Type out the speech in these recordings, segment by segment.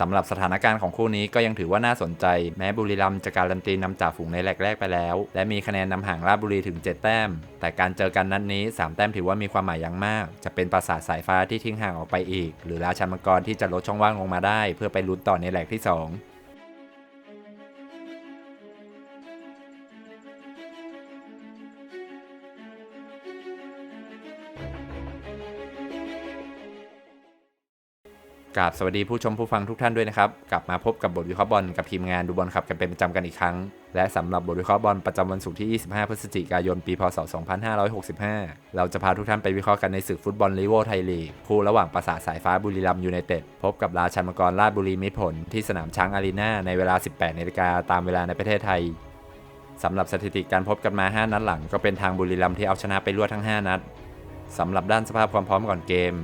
สำหรับสถานการณ์ของคู่นี้ก็ยังถือว่าน่าสนใจ แม้บุรีรัมย์จะการันตีนำจ่าฝูงในแรกแรกไปแล้ว และมีคะแนนนำห่างราชบุรีถึง 7 แต้ม แต่การเจอกันนัดนนี้ 3 แต้มถือว่ามีความหมายอย่างมาก จะเป็นปราสาทสายฟ้าที่ทิ้งห่างออกไปอีก หรือราชันมังกรที่จะลดช่องว่างลงมาได้ เพื่อไปลุ้นต่อในแหลกที่ 2 กราบสวัสดีผู้ชมผู้ฟังทุกท่านด้วยนะครับ กลับมาพบกับบทวิเคราะห์บอลกับทีมงานดูบอลขับกันเป็นประจำกันอีกครั้ง และสำหรับบทวิเคราะห์บอลประจำวันศุกร์ที่ 25 พฤศจิกายน ปีพศ 2565 เราจะพาทุกท่านไปวิเคราะห์กันในศึกฟุตบอลลีโวไทยลีกคู่ระหว่างปราสาทสายฟ้าบุรีรัมย์ยูไนเต็ดพบกับราชันมังกรราชบุรีมิผลที่สนามช้างอารีนาในเวลา 18นาฬิกาตามเวลาในประเทศไทยสำหรับสถิติการพบกันมา 5 นัดหลัง ก็เป็นทางบุรีรัมย์ที่เอาชนะไปรวดทั้ง 5 นัดสำหรับด้านสภาพความพร้อมก่อนเกม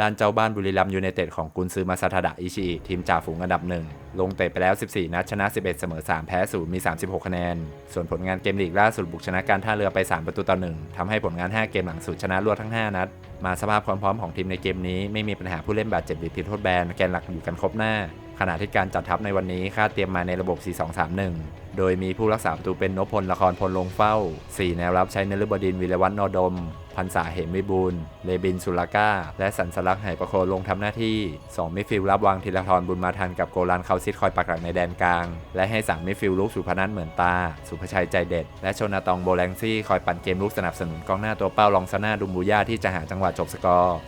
ด้านเจ้าบ้านบุรีรัมยูไนเต็ดของกุนซือมาซาทาดะอิชิอิทีมจ่าฝูงอันดับหนึ่งลงเตะไปแล้ว 14 นัดชนะ 11 เสมอ 3 แพ้ 0 มี 36 คะแนน ส่วนผลงานเกมลีกล่าสุดบุกชนะการท่าเรือไป 3 ประตูต่อ 1ทำให้ผลงาน 5 เกมหลังสุดชนะรวดทั้ง 5 นัด มาสภาพความพร้อมของทีมในเกมนี้ไม่มีปัญหาผู้เล่นบาดเจ็บหรือติดโทษแบนแกนหลักอยู่กันครบหน้า ขณะที่การจัดทัพในวันนี้คาดเตรียมมาในระบบ 4-2-3-1 โดยมีผู้รักษาประตูเป็นนพพลละครพลลงเฝ้า 4 แนวรับใช้นฤบดินวิรวัฒนอดม พันษาเหมวิบูลเลบินสุลาก้า และสันสลักษ์ไหประโคนลงทำหน้าที่ 2 มิดฟิลด์รับวางธีรทรบุญมาทันกับโกลันเขาซิดคอยปักหลักในแดนกลาง และให้ 3 มิดฟิลด์ลุกสุพนัทเหมือนตา สุภชัยใจเด็ด และโชนาตองโบแลงซี่คอยปั่นเกมลุกสนับสนุนกองหน้าตัวเป้าลองซาน่าดุมบูย่าที่จะหาจังหวะจบสกอร์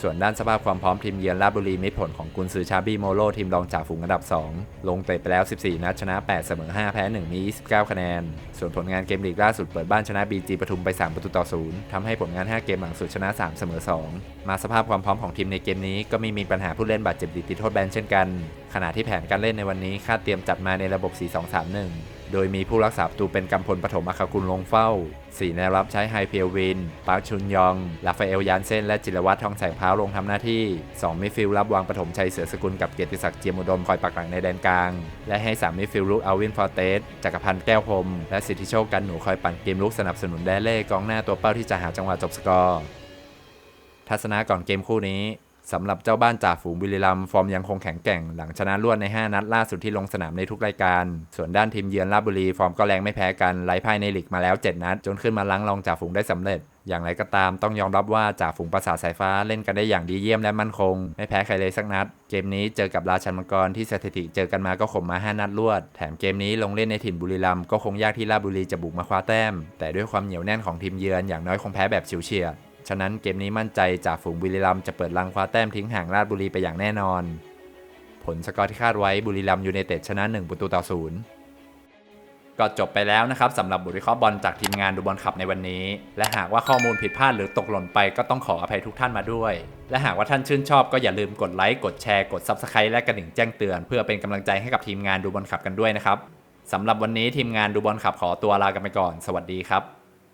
ส่วนด้านสภาพความพร้อมทีมเยือนราชบุรีมิตรผลของกุนซือชาบี้โมโลทีมรองจ่าฝูงอันดับ 2 ลงเตะไปแล้ว 14 นัดชนะ 8 เสมอ 5 แพ้ 1 มี 29 คะแนน ส่วนผลงานเกมลีกล่าสุดเปิดบ้านชนะบีจีปทุมไป 3 ประตูต่อ 0ทำให้ผลงาน 5 เกมหลังสุดชนะ 3 เสมอ 2 มาสภาพความพร้อมของทีมในเกมนี้ก็ไม่มีปัญหาผู้เล่นบาดเจ็บติดโทษแบนเช่นกัน ขณะที่แผนการเล่นในวันนี้คาดเตรียมจัดมาในระบบ 4-2-3-1 โดยมีผู้รักษาประตูเป็นกำพลปฐมอัครกุลลงเฝ้า 4 แนวรับใช้ไฮเพียววิน ปาร์คชุนยอง ลาฟาเอลยานเซน และจิรวัตรทองแสงพ้าวลงทำหน้าที่ 2 มิดฟิลด์รับวางปฐมชัยเสือสกุลกับเกียรติศักดิ์เจียมอุดมคอยปักหลังในแดนกลาง และให้ 3 มิดฟิลด์ลุกอัลวินฟอร์เตสจักรพันธ์แก้วพรมและสิทธิโชคกันหนูคอยปั่นเกมลุกสนับสนุนแดเล่กองหน้าตัวเป้าที่จะหาจังหวะจบสกอร์ทัศนะก่อนเกมคู่นี้ สำหรับเจ้าบ้านจ่าฝูงบุรีรัมย์ฟอร์มยังคงแข็งแกร่งหลังชนะรวดใน 5 นัดล่าสุดที่ลงสนามในทุกรายการ ส่วนด้านทีมเยือนราชบุรีฟอร์มก็แรงไม่แพ้กันไล่พ่ายในลีกมาแล้ว 7 นัด จนขึ้นมาล้างรองจ่าฝูงได้สำเร็จ อย่างไรก็ตามต้องยอมรับว่าจ่าฝูงประสาทสายฟ้าเล่นกันได้อย่างดีเยี่ยมและมั่นคง ไม่แพ้ใครเลยสักนัด เกมนี้เจอกับราชันมังกรที่สถิติเจอกันมาก็ข่มมา 5 นัดรวด แถมเกมนี้ลงเล่นในถิ่นบุรีรัมย์ก็คงยากที่ราชบุรีจะบุกมาคว้าแต้ม แต่ด้วยความเหนียวแน่นของทีมเยือนอย่างน้อยคงแพ้แบบฉิวเฉียด ฉะนั้นเกมนี้มั่นใจจากฝูงบุรีรัมจะเปิดลังคว้าแต้มทิ้งห่างราชบุรีไปอย่างแน่นอน ผลสกอร์ที่คาดไว้บุรีรัมย์ยูไนเต็ดชนะ 1 ประตูต่อศูนย์ก็จบไปแล้วนะครับสำหรับบทวิเคราะห์บอลจากทีมงานดูบอลขับในวันนี้ และหากว่าข้อมูลผิดพลาดหรือตกหล่นไปก็ต้องขออภัยทุกท่านมาด้วย และหากว่าท่านชื่นชอบก็อย่าลืมกดไลค์กดแชร์กด Subscribe และกระดิ่งแจ้งเตือน เพื่อเป็นกำลังใจให้กับทีมงานดูบอลขับกันด้วยนะครับสำหรับวันนี้ทีมงานดูบอลขับขอตัวลากันไปก่อน สวัสดีครับ